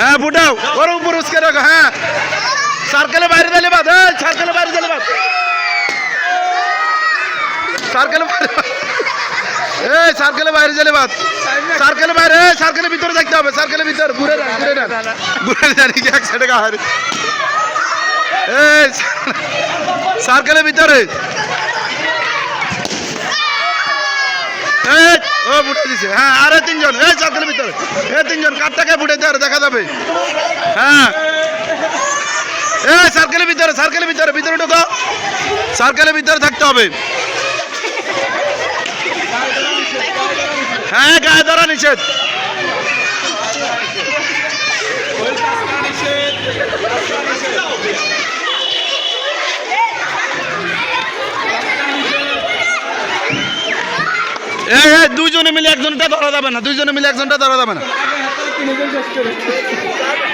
হ্যাঁ ফুটাও ওর উপর উসকে রাখো হ্যাঁ সার্কেলে বাইরে দিলে বাদ এই সার্কেলে বাইরে দিলে বাদ সার্কেলে বাইরে এই সার্কেলে বাইরে দিলে বাদ সার্কেলে বাইরে এই সার্কেলের ভিতরে দেখতে হবে সার্কেলের ভিতরে ঘুরে যান ঘুরে যান ঘুরে যান কি এক সাইডে গাহার এই সার্কেলের ভিতরে ও ফুটে দিছে। হ্যাঁ তিনজন, এই সার্কেলের ভিতরে। এই তিনজন, কাঠটাকে ফুটে দেওয়ার, দেখা যাবে। হ্যাঁ। এই সার্কেলের ভিতরে সার্কেলের ভিতরে ভিতরে ঢোকো। সার্কেলের ভিতরে থাকতে হবে। হ্যাঁ গায়ে ধরা নিষেধ। দুইজনে মিলে একজনটা ধরা যাবে না দুইজনে মিলে একজনটা ধরা যাবে না।